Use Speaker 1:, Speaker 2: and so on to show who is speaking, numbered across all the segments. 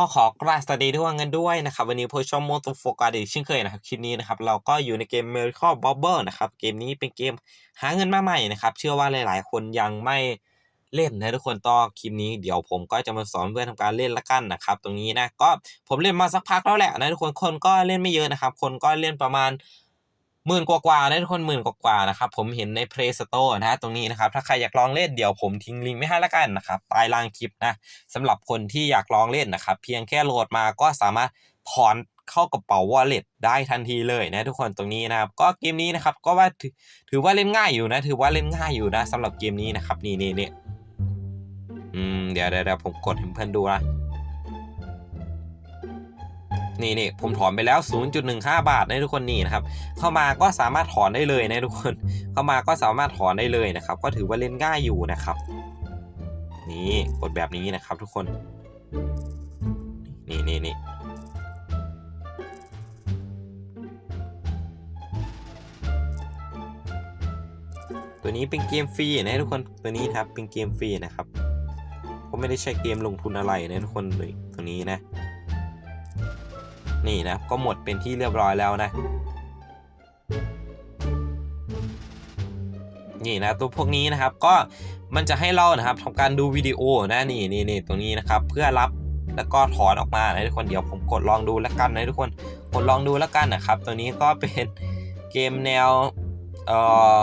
Speaker 1: ก็ขอกราบสวัสดีทุกคนกันด้วยนะครับ วันนี้ผู้ชมโมโตโฟกัสอีกเช่นเคยนะครับ คลิปนี้นะครับ เราก็อยู่ในเกม Miracle Bobble นะครับ เกมนี้เป็นเกมหาเงินมาใหม่นะครับ เชื่อว่าหลายๆ คนยังไม่เล่นนะทุกคนต่อคลิปนี้เดี๋ยวผมก็จะมาสอนเพื่อนทำการเล่นละกันนะครับ ตรงนี้นะก็ผมเล่นมาสักพักแล้วแหละนะทุกคนคนก็เล่นไม่เยอะนะครับ คนก็เล่นประมาณ หมื่นกว่าๆนะทุกคนหมื่นกว่าๆนะครับผมเห็นใน Play Store นะฮะตรงนี้นะครับถ้าใครอยากลองเล่นเดี๋ยวผมทิ้งลิงก์ไว้ให้ละกันนะครับใต้ล่างคลิปนะสำหรับคนที่อยากลองเล่นนะครับเพียงแค่โหลดมาก็สามารถถอนเข้ากระเป๋า wallet ได้ทันทีเลยนะทุกคนตรงนี้นะครับก็เกมนี้นะครับก็ว่าถือว่าเล่นง่ายอยู่นะถือว่าเล่นง่ายอยู่นะสำหรับเกมนี้นะครับนี่นี่นี่อืมเดี๋ยวเดี๋ยวผมกดให้เพื่อนดูนะ นี่นี่ผมถอนไปแล้ว 0.15 บาทนะทุกคนนี่นะครับ เข้ามาก็สามารถถอนได้เลยนะทุกคน เข้ามาก็สามารถถอนได้เลยนะครับ ก็ถือว่าเล่นง่ายอยู่นะครับ นี่กดแบบนี้นะครับ ทุกคน นี่นี่นี่ตัวนี้เป็นเกมฟรีนะทุกคน ตัวนี้ครับเป็นเกมฟรีนะครับ ก็ไม่ได้ใช้เกมลงทุนอะไรนะทุกคนเลยตัวนี้นะ นี่นะก็หมดเป็นที่เรียบร้อยแล้วนะนี่นะตัวพวกนี้นะครับก็มันจะให้เรานะครับทำการดูวิดีโอนะนี่นี่นี่ตรงนี้นะครับเพื่อรับแล้วก็ถอนออกมานะทุกคนเดี๋ยวผมกดลองดูแล้วกันนะทุกคนกดลองดูแล้วกันนะครับ ตัวนี้ก็เป็นเกมแนวเอ่อ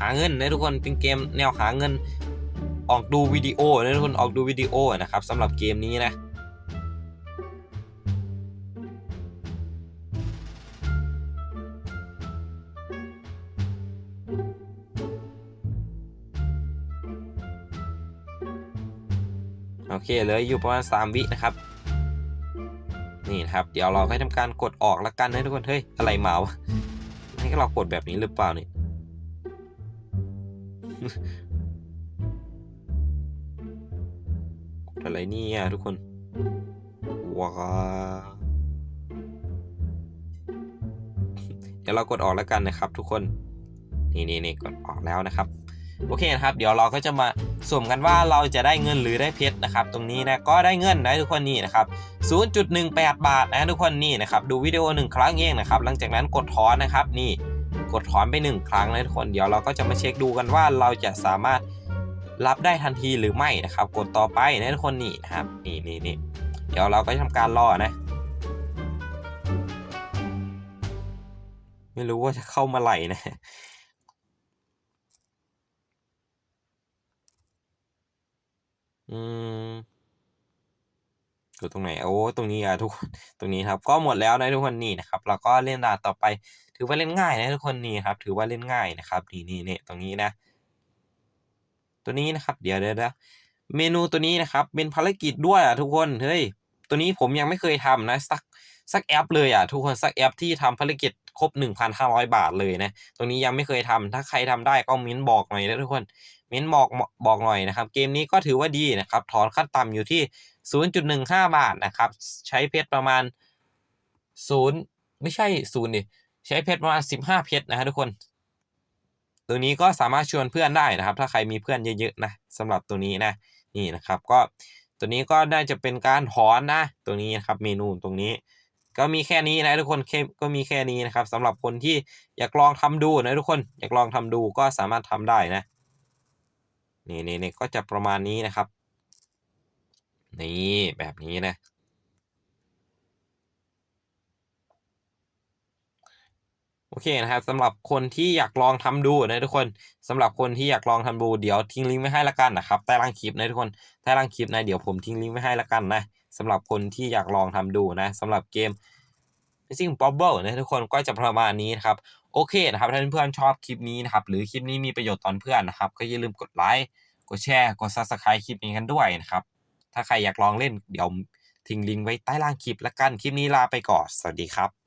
Speaker 1: หาเงินนะทุกคนเป็นเกมแนวหาเงินออกดูวิดีโอนะทุกคนออกดูวิดีโอนะครับสำหรับเกมนี้นะ โอเคเหลยอยู่ประมาณ 3 วินะครับ นี่นะครับ เดี๋ยวเราให้ทำการกดออกล้วกันนะทุกคนเฮ้ยอะไรมาวะให้เรากดแบบนี้หรือเปล่านี่กดอะไรเนี่ยทุกคนว้าเดี๋ยวเรากดออกแล้วกันนะครับ ทุกคน นี่นี่นี่กดออกแล้วนะครับ โอเคนะครับ เดี๋ยวเราก็จะมา สุ่มกันว่าเราจะได้เงินหรือได้เพชรนะครับตรงนี้นะก็ได้เงินนะทุกคนนี่นะครับ 0.18 บาทนะทุกคนนี่นะครับดูวิดีโอหนึ่งครั้งเองนะครับหลังจากนั้นกดถอนนะครับนี่กดถอนไปหนึ่งครั้งนะทุกคนเดี๋ยวเราก็จะมาเช็คดูกันว่าเราจะสามารถรับได้ทันทีหรือไม่นะครับ กดต่อไปนะทุกคนนี่นะครับนี่นี่นี่เดี๋ยวเราก็จะทำการรอนะ ไม่รู้ว่าจะเข้ามาไหร่นะ อืมกดตรงไหนโอ้ตรงนี้อะทุกคน ตรงนี้ครับ ก็หมดแล้วนะทุกคนนี่นะครับ เราก็เล่นด่านต่อไป ถือว่าเล่นง่ายนะทุกคนนี่ครับ ถือว่าเล่นง่ายนะครับ นี่นี่นี่ตรงนี้นะ ตัวนี้นะครับ เดี๋ยวเดี๋ยวเมนูตัวนี้นะครับ เป็นภารกิจด้วยอะทุกคน เฮ้ย ตัวนี้ผมยังไม่เคยทำนะสักสักแอปเลยอะทุกคนสักแอปที่ทำภารกิจครบ 1,500 บาทเลยนะ ตรงนี้ยังไม่เคยทำถ้าใครทำได้ก็มิ้นบอกหน่อยนะทุกคน มิ้นบอกบอกหน่อยนะครับ เกมนี้ก็ถือว่าดีนะครับ ถอนขั้นต่ำอยู่ที่ 0.15 บาทนะครับ ใช้เพชรประมาณ 0 ไม่ใช่0ดิใช้เพชรประมาณ 15 เพชรนะฮะทุกคน ตัวนี้ก็สามารถชวนเพื่อนได้นะครับ ถ้าใครมีเพื่อนเยอะๆนะสำหรับตัวนี้นะนี่นะครับ ก็ตัวนี้ก็น่าจะเป็นการถอนนะ ตัวนี้นะครับเมนูตรงนี้ ก็มีแค่นี้นะทุกคนก็มีแค่นี้นะครับสำหรับคนที่อยากลองทำดูนะทุกคนอยากลองทำดูก็สามารถทำได้นะ นี่นี่นี่ก็จะประมาณนี้นะครับ นี่แบบนี้นะ โอเคนะครับสำหรับคนที่อยากลองทำดูนะทุกคนสำหรับคนที่อยากลองทำดูเดี๋ยวทิ้งลิงก์ไว้ให้ละกันนะครับใต้ล่างคลิปนะทุกคนใต้ล่างคลิปนะเดี๋ยวผมทิ้งลิงก์ไว้ให้ละกันนะสำหรับคนที่อยากลองทำดูนะสำหรับเกม Missing Bubble นะทุกคนก็จะประมาณนี้นะครับ โอเคนะครับ ถ้าเพื่อนๆชอบคลิปนี้นะครับ หรือคลิปนี้มีประโยชน์ตอนเพื่อนนะครับ ก็อย่าลืมกดไลค์ กดแชร์ กด Subscribe คลิปนี้กันด้วยนะครับ ถ้าใครอยากลองเล่นเดี๋ยวทิ้งลิงก์ไว้ใต้ล่างคลิปละกัน คลิปนี้ลาไปก่อน สวัสดีครับ